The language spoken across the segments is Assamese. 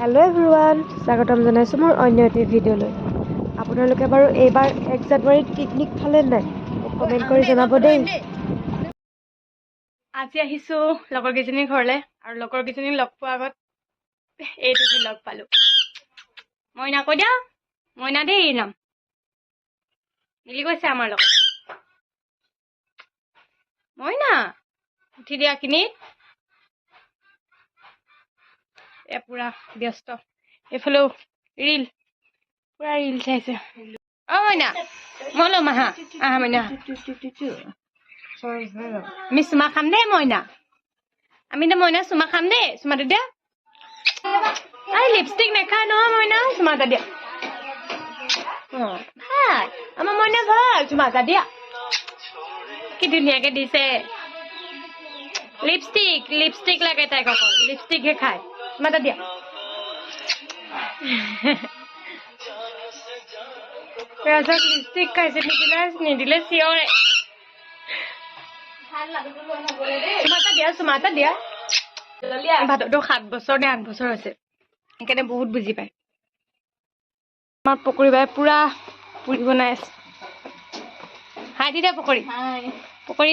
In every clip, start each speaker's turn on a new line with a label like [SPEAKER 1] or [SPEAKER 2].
[SPEAKER 1] হেল্ল' এভৰিৱান স্বাগতম জনাইছোঁ মোৰ অন্য এটি ভিডিঅ'লৈ। আপোনালোকে বাৰু এইবাৰ এক জানুৱাৰীত পিকনিক খালে নাই? কমেণ্ট কৰি জনাব দেই।
[SPEAKER 2] আজি আহিছো লগৰ কেইজনীৰ ঘৰলে আৰু লগৰ কেইজনীক লগ পোৱাৰ আগত এইটোকে লগ পালো। মইনা কৈ দিয়া মইনা দেই নাম। মিলি গৈছে আমাৰ লগত। মইনা উঠি দিয়া কিনিত এ পুৰা ব্যস্ত। এইফালেও ৰিল পুৰা ৰিল চাইছে। অ মইনা মই ল'ম আহা। আহা মইনা। আমি চুমা খাম দেই মইনা। আমি দে মইনা চুমা খাম দেই চুমাটো দিয়া। আই লিপষ্টিক নাখায় নহয় মইনা। চুমা এটা দিয়া। ভাল আমাৰ মইনা ভাল। চুমা এটা দিয়া। কি ধুনীয়াকে দিছে। লিপষ্টিক লিপষ্টিক লাগে তাইক অকল। লিপষ্টিকহে খায়। এটা দিয়া খাইছে নিদিলে নিদিলে চিঞৰে দিয়া দিয়া সাত বছৰ নে আঠ বছৰ হৈছে সেইকাৰণে বহুত বুজি পায় আমাৰ পকৰী বাই পুৰা পুৰি বনাই আছে হাই দি দে পকৰী পকৰী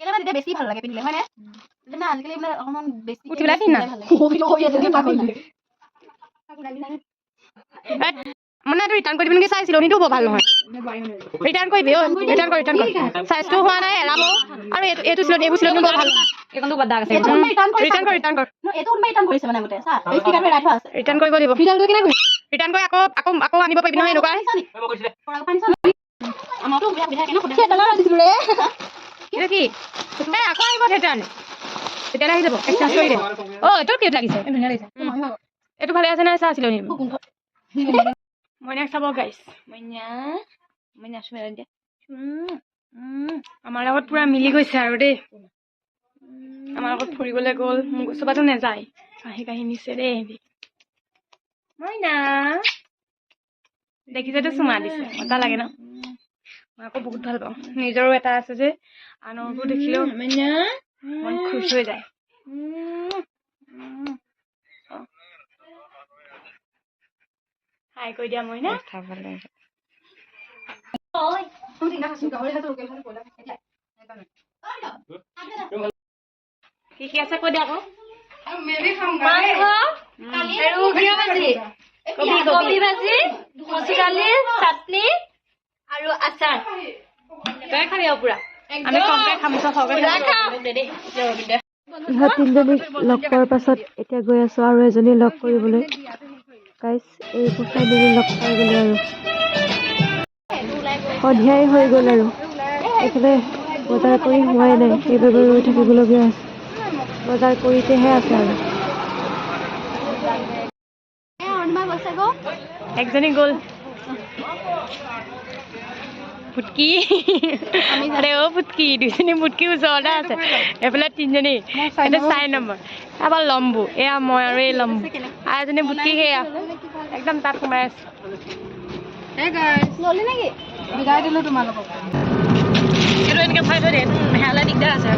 [SPEAKER 3] কেলে মানে বেছি ভালো লাগে পিন্ধিলে হয় নে না আজিকালি মানে অকণমান বেছি
[SPEAKER 2] উঠি পেলাই পিন্ধা। মানে এইটো ৰিটাৰ্ণ কৰি পিনি চাইছিলো নিটো বৰ ভালো নহয়। ৰিটাৰ্ণ কৰিবি অ' ৰিটাৰ্ণ কৰি ৰিটাৰ্ণ কৰি। চাইজটো হোৱা নাই এৰাব আৰু এইটো এইটো চিলনি এইবোৰ চিলনি বৰ ভালো ৰিটাৰ্ণ কৰি ৰিটাৰ্ণ কৰি।
[SPEAKER 3] ৰিটাৰ্ণ
[SPEAKER 2] কৰিব লাগিব
[SPEAKER 3] ৰিটাৰ্ণ কৰি
[SPEAKER 2] আকৌ আকৌ আকৌ আনিব পাৰিবি নহয় এনেকুৱা এইটো কি? এই আকৌ আহিব তেতিয়াহ'লে তেতিয়াহ'লে আহি যাব। এক্সচেঞ্জ কৰি দে অ এইটো কিউট লাগিছে।
[SPEAKER 3] ধুনীয়া লাগিছে।
[SPEAKER 2] এইটো ভালে আছে নাই চা চিলনি
[SPEAKER 3] খুব গোন্ধ
[SPEAKER 2] মইনাক চাব গাইছ মইনা মইনা চুমা দিয়া। আমাৰ লগত পুৰা মিলি গৈছে আৰু দেই। আমাৰ লগত ফুৰিবলৈ গ'ল। মোক চবাতো নাযায়। কাহি কাহি নিছে দেই এহেঁতি। মইনা। দেখিছেতো চুমা দিছে। মজা লাগে ন? মই আকৌ বহুত ভাল পাওঁ। নিজৰো এটা আছে যে আনৰবোৰ দেখিলেও মন খুচ হৈ যায়। হাই কৈ দিয়া মইনা। কি কি আছে কৈ দিয়া আকৌ। কবি কবি ভাজি। মচুৰ দালি চাটনি। আৰু আচাৰ। তই খাবি আৰু পুৰা। আমি কমকে খাম চব সৰহকে
[SPEAKER 1] ইহঁত তিনিজনীক লগ পোৱাৰ পাছত এতিয়া গৈ আছোঁ আৰু এজনী লগ কৰিবলৈ। মেলি লগ পাই গ'লো আৰু। সন্ধিয়াই হৈ গ'ল আৰু। এইফালে বজাৰ কৰি হোৱাই নাই সেইবাবে ৰৈ থাকিবলগীয়া আছে বজাৰ কৰিতেহে আছে আৰু।
[SPEAKER 2] একজনী গ'ল। ফুটকি আৰে অ' ফুটকি দুজনী ফুটকি ওচৰতে আছে। এইফালে তিনিজনী এইটো চাৰি নম্বৰ। তাৰপৰা লম্বু এয়া মই আৰু এই লম্বু। আৰু এজনী ফুটকি সেয়া। একদম তাত সোমাই আছে।
[SPEAKER 3] ললি নেকি? বিদায় দিলো তোমালোকক।
[SPEAKER 2] এইটো এনেকৈ ভৰাই থৈ দে সেয়ালৈ দিগদাৰ আছে।